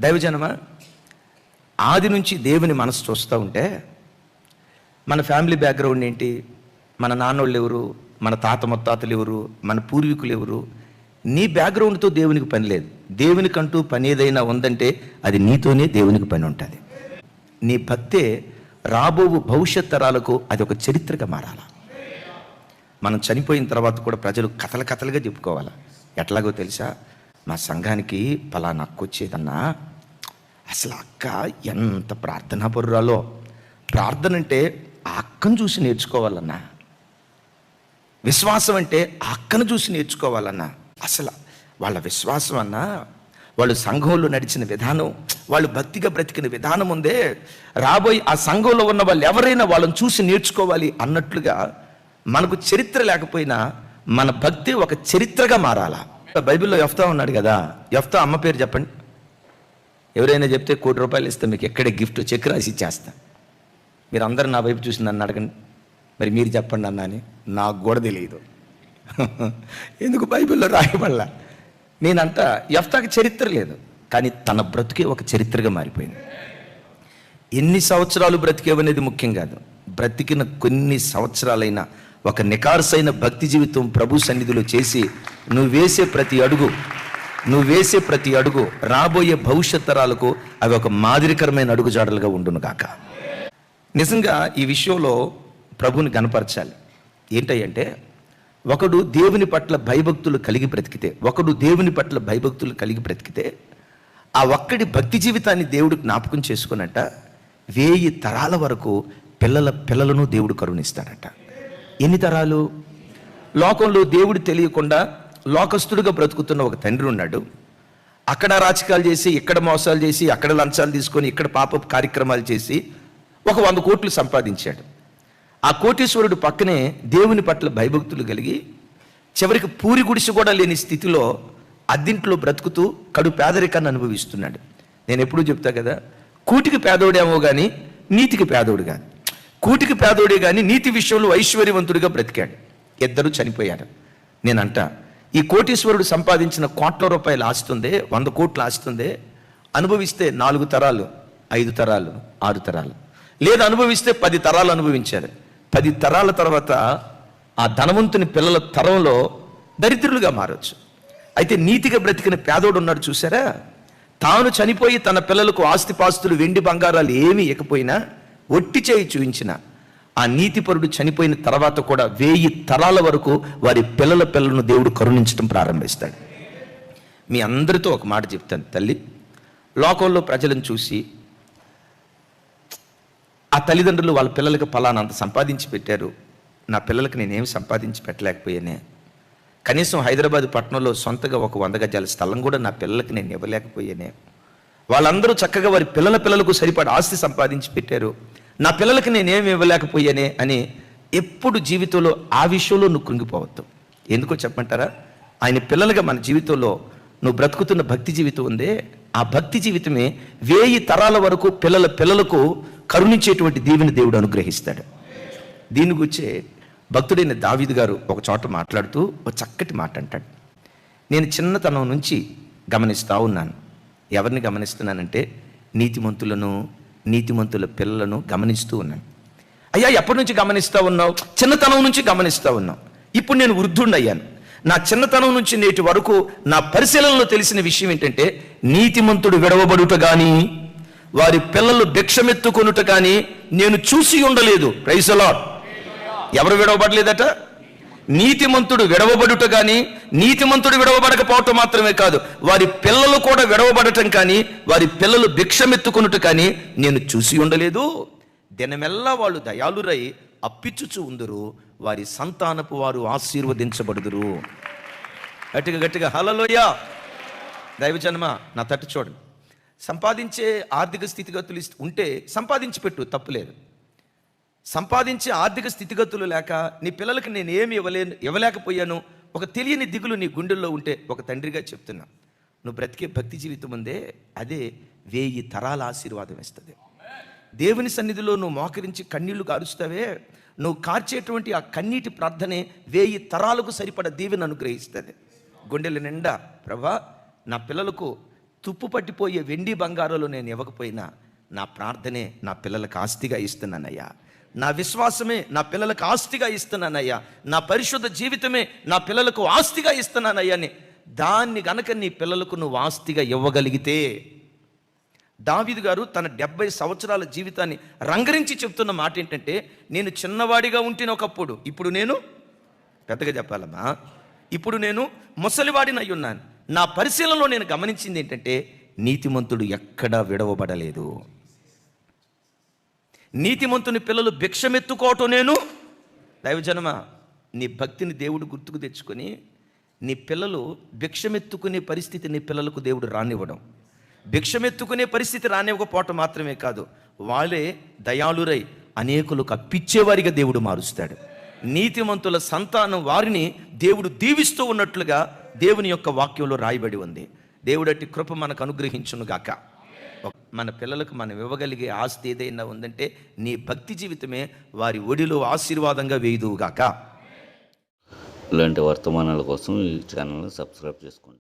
దైవజనమ? ఆది నుంచి దేవుని మనసు చూస్తూ ఉంటే మన ఫ్యామిలీ బ్యాక్గ్రౌండ్ ఏంటి? మన నాన్నోళ్ళు ఎవరు? మన తాత ముత్తాతలు ఎవరు? మన పూర్వీకులు ఎవరు? నీ బ్యాక్గ్రౌండ్తో దేవునికి పని లేదు. దేవునికంటూ పని ఏదైనా ఉందంటే అది నీతోనే దేవునికి పని ఉంటుంది. నీ భక్తే రాబోవు భవిష్యత్ తరాలకు అది ఒక చరిత్రగా మారాల? మనం చనిపోయిన తర్వాత కూడా ప్రజలు కథలు కథలుగా చెప్పుకోవాలి? ఎట్లాగో తెలుసా? మా సంఘానికి పలానా నక్కొచ్చేదన్నా అసలు అక్క ఎంత ప్రార్థనా పరురాలో ప్రార్థన అంటే ఆ అక్కను చూసి నేర్చుకోవాలన్నా. విశ్వాసం అంటే ఆ అక్కను చూసి నేర్చుకోవాలన్నా. అసలు వాళ్ళ విశ్వాసం అన్నా వాళ్ళు సంఘంలో నడిచిన విధానం వాళ్ళు భక్తిగా బ్రతికిన విధానం ఉందే. రాబోయే ఆ సంఘంలో ఉన్న వాళ్ళు ఎవరైనా వాళ్ళని చూసి నేర్చుకోవాలి అన్నట్లుగా మనకు చరిత్ర లేకపోయినా మన భక్తి ఒక చరిత్రగా మారాలా. బైబిల్లో ఎఫ్తా ఉన్నాడు కదా ఎఫ్తా అమ్మ పేరు చెప్పండి. ఎవరైనా చెప్తే కోటి రూపాయలు ఇస్తాను మీకు ఎక్కడే గిఫ్ట్ చెక్ రాసి ఇచ్చేస్తా. మీరు అందరు నా వైపు చూసి నన్ను అడగండి. మరి మీరు చెప్పండి అన్నా అని. నాకు కూడా తెలియదు ఎందుకు బైబిల్లో రాయబడలా? నేనంట యఫ్తాకి చరిత్ర లేదు కానీ తన బ్రతుకే ఒక చరిత్రగా మారిపోయింది. ఎన్ని సంవత్సరాలు బ్రతికేవనేది ముఖ్యం కాదు. బ్రతికిన కొన్ని సంవత్సరాలైన ఒక నికార్సైన భక్తి జీవితం ప్రభు సన్నిధిలో చేసి నువ్వు వేసే ప్రతి అడుగు నువ్వు వేసే ప్రతి అడుగు రాబోయే భవిష్యత్ తరాలకు అవి ఒక మాదిరికరమైన అడుగుజాడలుగా ఉండును కాక నిజంగా ఈ విషయంలో ప్రభుని కనపరచాలి ఏంటంటే ఒకడు దేవుని పట్ల భయభక్తులు కలిగి బ్రతికితే ఒకడు దేవుని పట్ల భయభక్తులు కలిగి బ్రతికితే ఆ ఒక్కడి భక్తి జీవితాన్ని దేవుడు జ్ఞాపకం చేసుకున్నట్ట వేయి తరాల వరకు పిల్లల పిల్లలను దేవుడు కరుణిస్తాడట. ఎన్ని తరాలు? లోకంలో దేవుడు తెలియకుండా లోకస్తుడిగా బ్రతుకుతున్న ఒక తండ్రి ఉన్నాడు. అక్కడ రాజకీయాలు చేసి ఇక్కడ మోసాలు చేసి అక్కడ లంచాలు తీసుకొని ఇక్కడ పాప కార్యక్రమాలు చేసి ఒక వంద కోట్లు సంపాదించాడు. ఆ కోటీశ్వరుడు పక్కనే దేవుని పట్ల భయభక్తులు కలిగి చివరికి పూరి గుడిసి కూడా లేని స్థితిలో అద్దింట్లో బ్రతుకుతూ కడు పేదరికాన్ని అనుభవిస్తున్నాడు. నేను ఎప్పుడూ చెప్తా కదా కూటికి పేదోడేమో కానీ నీతికి పేదోడు కానీ కూటికి పేదోడే కానీ నీతి విషయంలో ఐశ్వర్యవంతుడిగా బ్రతికాడు. ఇద్దరు చనిపోయారు. నేనంట ఈ కోటీశ్వరుడు సంపాదించిన కోట్ల రూపాయలు ఆస్తుందే వంద కోట్లు ఆస్తుందే అనుభవిస్తే నాలుగు తరాలు ఐదు తరాలు ఆరు తరాలు. లేదు అనుభవిస్తే పది తరాలు అనుభవించారు. పది తరాల తర్వాత ఆ ధనవంతుని పిల్లల తరంలో దరిద్రులుగా మారచ్చు. అయితే నీతిగా బ్రతికిన పేదోడు ఉన్నాడు చూసారా తాను చనిపోయి తన పిల్లలకు ఆస్తిపాస్తులు వెండి బంగారాలు ఏమీ ఇకపోయినా ఒట్టి చేయి చూయించిన ఆ నీతిపరుడు చనిపోయిన తర్వాత కూడా వేయి తరాల వరకు వారి పిల్లల పిల్లలను దేవుడు కరుణించడం ప్రారంభిస్తాడు. మీ అందరితో ఒక మాట చెప్తాను తల్లి. లోకంలో ప్రజలను చూసి ఆ తల్లిదండ్రులు వాళ్ళ పిల్లలకి ఫలానంత సంపాదించి పెట్టారు. నా పిల్లలకి నేనేం సంపాదించి పెట్టలేకపోయానే. కనీసం హైదరాబాద్ పట్టణంలో సొంతగా ఒక వంద గజాల స్థలం కూడా నా పిల్లలకి నేను ఇవ్వలేకపోయానే. వాళ్ళందరూ చక్కగా వారి పిల్లల పిల్లలకు సరిపడా ఆస్తి సంపాదించి పెట్టారు. నా పిల్లలకి నేనేమి ఇవ్వలేకపోయానే అని ఎప్పుడు జీవితంలో ఆ విషయంలో నువ్వు కృంగిపోవద్దు. ఎందుకో చెప్పమంటారా? ఆయన పిల్లలుగా మన జీవితంలో నువ్వు బ్రతుకుతున్న భక్తి జీవితం ఉందే. ఆ భక్తి జీవితమే వేయి తరాల వరకు పిల్లల పిల్లలకు కరుణించేటువంటి దీవెని దేవుడు అనుగ్రహిస్తాడు. దీని గురించే భక్తుడైన దావీదు గారు ఒక చోట మాట్లాడుతూ ఒక చక్కటి మాట అంటాడు. నేను చిన్నతనం నుంచి గమనిస్తూ ఉన్నాను. ఎవరిని గమనిస్తున్నానంటే నీతిమంతులను నీతిమంతుల పిల్లలను గమనిస్తూ ఉన్నాను. అయ్యా ఎప్పటి నుంచి గమనిస్తూ ఉన్నావు? చిన్నతనం నుంచి గమనిస్తూ ఉన్నావు. ఇప్పుడు నేను వృద్ధుండయ్యాను నా చిన్నతనం నుంచి నేటి వరకు నా పరిశీలనలో తెలిసిన విషయం ఏంటంటే నీతిమంతుడు విడవబడుట కానీ వారి పిల్లలు భిక్షమెత్తుకొనుట కానీ నేను చూసి ఉండలేదు. ప్రైసలాడ్ ఎవరు విడవబడలేదట? నీతిమంతుడు విడవబడుట కానీ నీతిమంతుడు విడవబడకపోవటం మాత్రమే కాదు వారి పిల్లలు కూడా విడవబడటం కానీ వారి పిల్లలు భిక్షమెత్తుకొనుట కానీ నేను చూసి ఉండలేదు. దినమెల్లా వాళ్ళు దయాలురై అప్పిచ్చుచు ఉందరు వారి సంతానపు వారు ఆశీర్వదించబడుదురు. గట్టిగా గట్టిగా హలలోయ దైవజన్మ నా తట్టు చూడండి. సంపాదించే ఆర్థిక స్థితిగతులు ఉంటే సంపాదించి పెట్టు తప్పులేదు సంపాదించే ఆర్థిక స్థితిగతులు లేక నీ పిల్లలకి నేను ఏమి ఇవ్వలేను ఇవ్వలేకపోయాను ఒక తెలియని దిగులు నీ గుండెల్లో ఉంటే ఒక తండ్రిగా చెప్తున్నా. నువ్వు బ్రతికే భక్తి జీవితం ఉందే అదే వేయి తరాల ఆశీర్వాదం ఇస్తుంది. దేవుని సన్నిధిలో నువ్వు మోకరించి కన్నీళ్ళు కారుస్తావే నువ్వు కార్చేటువంటి ఆ కన్నీటి ప్రార్థనే వేయి తరాలకు సరిపడ దీవెని అనుగ్రహిస్తుంది. గుండెల నిండా ప్రభా నా పిల్లలకు తుప్పు పట్టిపోయే వెండి బంగారాలు నేను ఇవ్వకపోయినా నా ప్రార్థనే నా పిల్లలకు ఆస్తిగా ఇస్తున్నానయ్యా. నా విశ్వాసమే నా పిల్లలకు ఆస్తిగా ఇస్తున్నానయ్యా. నా పరిశుద్ధ జీవితమే నా పిల్లలకు ఆస్తిగా ఇస్తున్నానయ్యా అని. దాన్ని గనక నీ పిల్లలకు నువ్వు ఆస్తిగా ఇవ్వగలిగితే దావీదు గారు తన డెబ్బై సంవత్సరాల జీవితాన్ని రంగరించి చెప్తున్న మాట ఏంటంటే నేను చిన్నవాడిగా ఉంటేనే ఒకప్పుడు ఇప్పుడు నేను పెద్దగా చెప్పాలమ్మా. ఇప్పుడు నేను ముసలివాడినై ఉన్నాను నా పరిశీలనలో నేను గమనించింది ఏంటంటే నీతిమంతుడు ఎక్కడా విడవబడలేదు. నీతిమంతుని పిల్లలు భిక్షమెత్తుకోవటం నేను? దైవజనమ నీ భక్తిని దేవుడు గుర్తుకు తెచ్చుకొని నీ పిల్లలు భిక్షమెత్తుకునే పరిస్థితి నీ పిల్లలకు దేవుడు రానివ్వడం. భిక్షమెత్తుకునే పరిస్థితి రానివ్వకపోవటం మాత్రమే కాదు వాళ్ళే దయాళురై అనేకులకు అప్పిచ్చేవారిగా దేవుడు మారుస్తాడు. నీతిమంతుల సంతానం వారిని దేవుడు దీవిస్తూ ఉన్నట్లుగా దేవుని యొక్క వాక్యంలో రాయబడి ఉంది. దేవుడట్టి కృప మనకు అనుగ్రహించునుగాక. మన పిల్లలకు మనం ఇవ్వగలిగే ఆస్తి ఏదైనా ఉందంటే నీ భక్తి జీవితమే వారి ఒడిలో ఆశీర్వాదంగా వేయుదువుగాక ఇలాంటి వర్తమానాల కోసం ఈ ఛానల్ని సబ్స్క్రైబ్ చేసుకోండి.